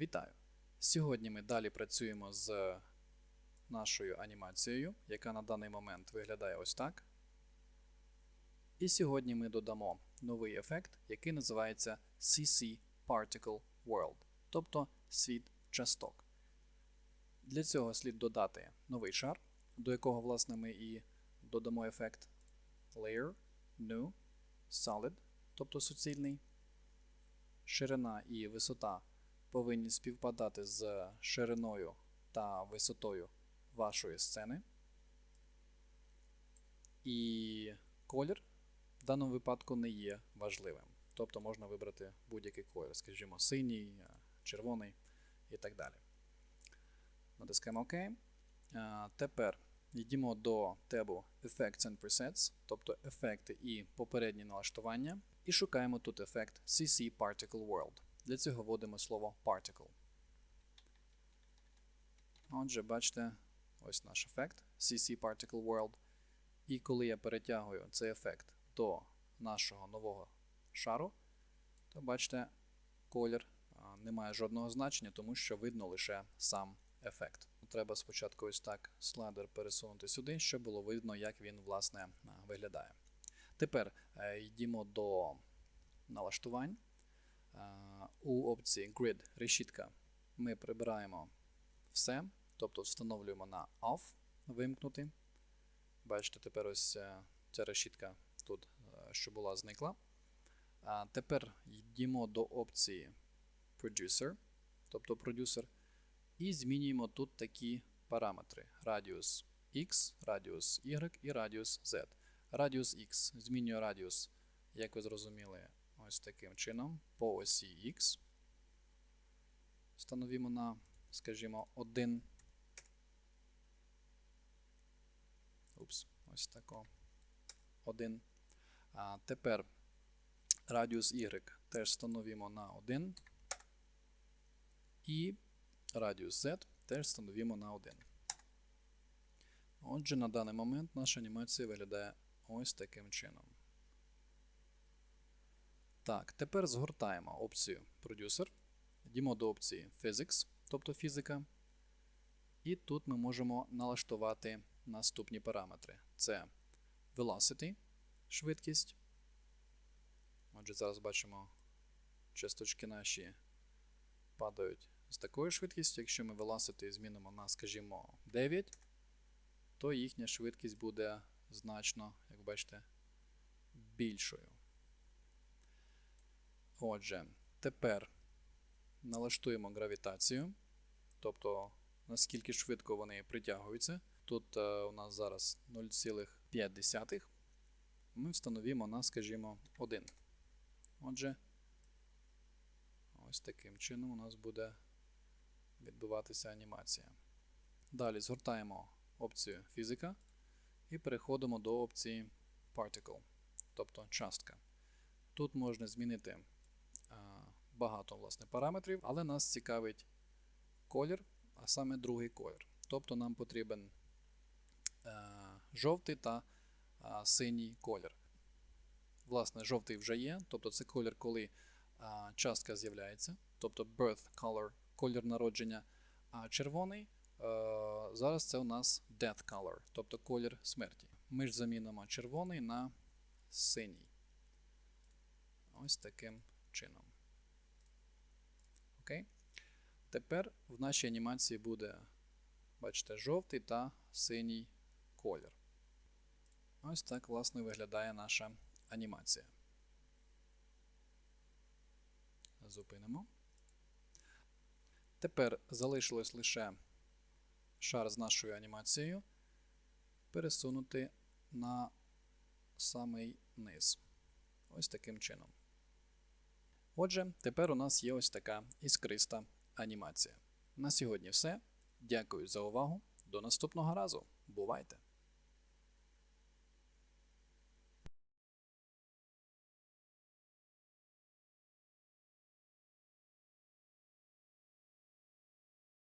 Вітаю! Сьогодні ми далі працюємо з нашою анімацією, яка на даний момент виглядає ось так. І сьогодні ми додамо новий ефект, який називається CC Particle World, тобто світ часток. Для цього слід додати новий шар, до якого, власне, ми і додамо ефект Layer, New, Solid, тобто суцільний. Ширина і висота повинні співпадати з шириною та висотою вашої сцени. І колір в даному випадку не є важливим. Тобто можна вибрати будь-який колір, скажімо, синій, червоний і так далі. Натискаємо ОК. Тепер йдемо до табу Effects and Presets, тобто ефекти і попередні налаштування, і шукаємо тут ефект CC Particle World. Для цього вводимо слово Particle. Отже, бачите, ось наш ефект CC Particle World. І коли я перетягую цей ефект до нашого нового шару, то бачите, колір не має жодного значення, тому що видно лише сам ефект. Треба спочатку ось так слайдер пересунути сюди, щоб було видно, як він власне виглядає. Тепер е, йдемо до налаштувань. У опції Grid решітка ми прибираємо все, тобто встановлюємо на Off вимкнути. Бачите, тепер ось е, ця решітка тут, е, що була, зникла. Тепер йдемо до опції Producer, тобто продюсер, і змінюємо тут такі параметри: радіус X, радіус Y і радіус Z. Радіус X змінює радіус, як ви зрозуміли, ось таким чином по осі X. Встановімо на, скажімо, 1. Упс, ось тако. 1. А тепер радіус Y теж встановімо на 1. І радіус Z теж встановімо на 1. Отже, на даний момент наша анімація виглядає ось таким чином. Так, тепер згортаємо опцію Producer. Йдемо до опції Physics, тобто фізика. І тут ми можемо налаштувати наступні параметри: це Velocity, швидкість. Отже, зараз бачимо, часточки наші падають з такою швидкістю. Якщо ми Velocity змінимо на, скажімо, 9, то їхня швидкість буде значно, як бачите, більшою. Отже, тепер налаштуємо гравітацію, тобто наскільки швидко вони притягуються. Тут е, у нас зараз 0,5. Ми встановимо на, скажімо, 1. Отже, ось таким чином у нас буде відбуватися анімація. Далі згортаємо опцію фізика і переходимо до опції Particle, тобто частка. Тут можна змінити багато власне, параметрів, але нас цікавить колір, а саме другий колір. Тобто нам потрібен е, жовтий та е, синій колір. Власне, жовтий вже є, тобто це колір, коли е, частка з'являється, тобто birth color, колір народження. А червоний зараз це у нас death color, тобто колір смерті. Ми ж замінимо червоний на синій. Ось таким чином. Окей? Тепер в нашій анімації буде, бачите, жовтий та синій колір. Ось так, власне, виглядає наша анімація. Зупинимо. Тепер залишилось лише шар з нашою анімацією пересунути на самий низ. Ось таким чином. Отже, тепер у нас є ось така іскриста анімація. На сьогодні все. Дякую за увагу. До наступного разу. Бувайте!